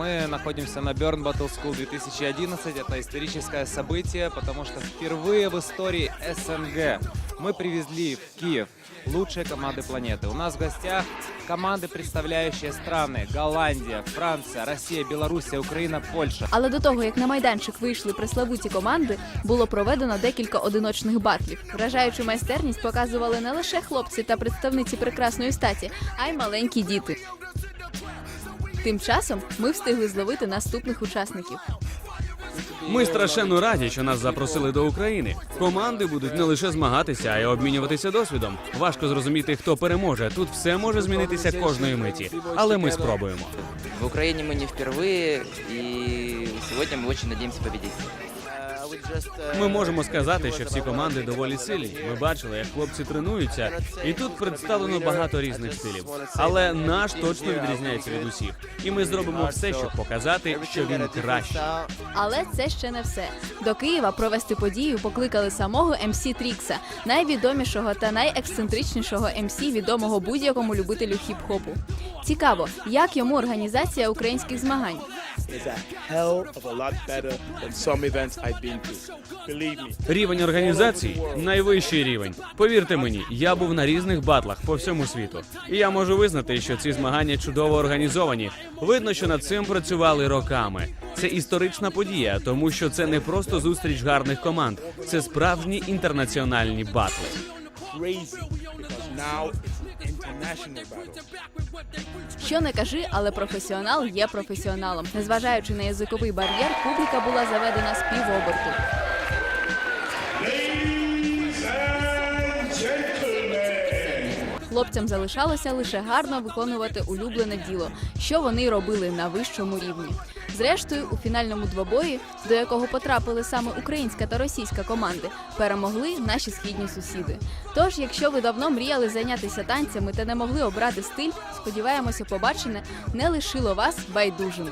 находимся на Burn Battle School 2011. Это историческое событие, потому что впервые в истории СНГ мы привезли в Киев лучшие команды планеты. У нас в гостях команды, представляющие страны Голландия, Франция, Россия, Белоруссия, Украина, Польша. Але до того, як на майданчик вийшли преславуті команди, було проведено декілька одиночних батлів. Вражаючу майстерність показували не лише хлопці та представниці прекрасної статі, а й маленькі діти. Тим часом ми встигли зловити наступних учасників. Ми страшенно раді, що нас запросили до України. Команди будуть не лише змагатися, а й обмінюватися досвідом. Важко зрозуміти, хто переможе. Тут все може змінитися кожної миті, але ми спробуємо. В Украине мы не впервые, и сегодня мы очень надеемся победить. Ми можемо сказати, що всі команди доволі сильні. Ми бачили, як хлопці тренуються, і тут представлено багато різних стилів. Але наш точно відрізняється від усіх, і ми зробимо все, щоб показати, що він кращий. Але це ще не все. До Києва провести подію покликали самого МС Трікса, найвідомішого та найексцентричнішого МС, відомого будь-якому любителю хіп-хопу. Цікаво, як йому організація українських змагань. Is a hell of a lot better than some events I've been to. Believe me. Рівень організації найвищий рівень. Повірте мені, я був на різних батлах по всьому світу, і я можу визнати, що ці змагання чудово організовані. Видно, що над цим працювали роками. Це історична подія, тому що це не просто зустріч гарних команд, це справжні інтернаціональні батли. Crazy now international. Що не кажи, але професіонал є професіоналом. Незважаючи на язиковий бар'єр, публіка була заведена з півоберту. Хлопцям залишалося лише гарно виконувати улюблене діло, що вони робили на вищому рівні. Зрештою, у фінальному двобої, до якого потрапили саме українська та російська команди, перемогли наші східні сусіди. Тож, якщо ви давно мріяли зайнятися танцями та не могли обрати стиль, сподіваємося, побачене не лишило вас байдужими.